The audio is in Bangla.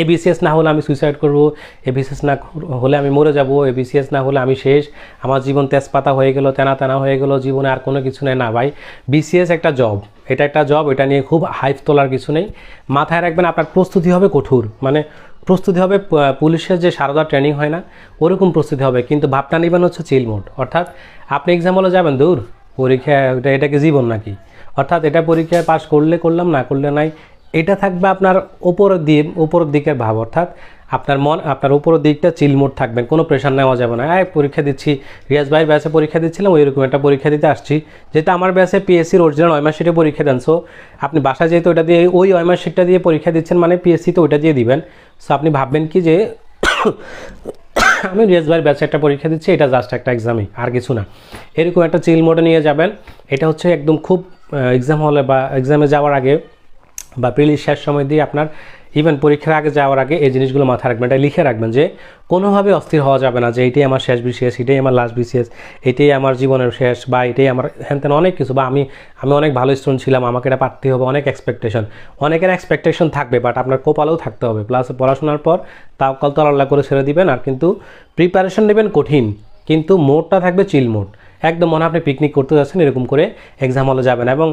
এ বিসিএস না হলে আমি সুইসাইড করব এ বিসিএস না হলে আমি মরে যাব এ বিসিএস না হলে আমি শেষ। আমার জীবন তেজপাতা হয়ে গেল তেনা তেনা হয়ে গেল, জীবনে আর কোনো কিছু নেই। না ভাই বিসিএস একটা জব এটা একটা জব এটা নিয়ে খুব হাইপ তোলার কিছু নেই। মাথায় রাখবেন, আপনার প্রস্তুতি হবে কঠোর। মানে প্রস্তুতি হবে পুলিশের যে সারদা ট্রেনিং হয় না, ওরকম প্রস্তুতি হবে। কিন্তু ভাবটা নেবেন হচ্ছে চিল মোড অর্থাৎ আপনি এক্সাম হলে যাবেন, দূর। পরীক্ষা, এটা এটাকে জীবন নাকি? অর্থাৎ এটা পরীক্ষায় পাশ করলে করলাম, না করলে নাই এটা থাকবে আপনার ওপরের দিয়ে উপরের দিকের ভাব, অর্থাৎ আপনার মন, আপনার উপরের দিকটা চিলমোড থাকবেন, কোনো প্রেশার নেওয়া যাবে না। এই পরীক্ষা দিচ্ছি, রিয়াজ ভাই ব্যাসে পরীক্ষা দিচ্ছিলাম, ওইরকম একটা পরীক্ষা দিতে আসছি। যেহেতু আমার ব্যাসে পিএসসির অরিজিনাল ওয়মার্কশিটে পরীক্ষা দেন সো আপনি বাসায় যেহেতু ওটা দিয়ে, ওই ওয়মার্কশিটটা দিয়ে পরীক্ষা দিচ্ছেন মানে পিএসসি তো ওইটা দিয়ে দিবেন। সো আপনি ভাববেন কি যে, আমি রিয়াজ ভাইয়ের ব্যাচে একটা পরীক্ষা দিচ্ছি, এটা জাস্ট একটা এক্সামই আর কিছু না। এরকম একটা চিল মোডে নিয়ে যাবেন। এটা হচ্ছে একদম খুব এক্সাম হলে বা এক্সামে যাওয়ার আগে বা প্রিলিশ শেষ সময় দিয়ে আপনার ইভেন পরীক্ষার আগে যাওয়ার আগে এই জিনিসগুলো মাথায় রাখবেন। এটা লিখে রাখবেন যে কোনোভাবে অস্থির হওয়া যাবে না যে এটাই আমার শেষ বিশেষ এটাই আমার লাস্ট বিশেষ এটাই আমার জীবনের শেষ বা এটাই আমার হ্যান ত্যান অনেক কিছু বা আমি আমি অনেক ভালো স্টুডেন্ট ছিলাম, আমাকে এটা পারতে হবে, অনেক এক্সপেকটেশন অনেকের এক্সপেকটেশন থাকবে বাট আপনার কপালেও থাকতে হবে। প্লাস পড়াশোনার পর তাও কল তো আল্লাহ করে ছেড়ে দিবেন আর কিন্তু প্রিপারেশন নেবেন কঠিন, কিন্তু মোডটা থাকবে চিল মোড একদম মনে আপনি পিকনিক করতে যাচ্ছেন এরকম করে এক্সাম হলে যাবেন এবং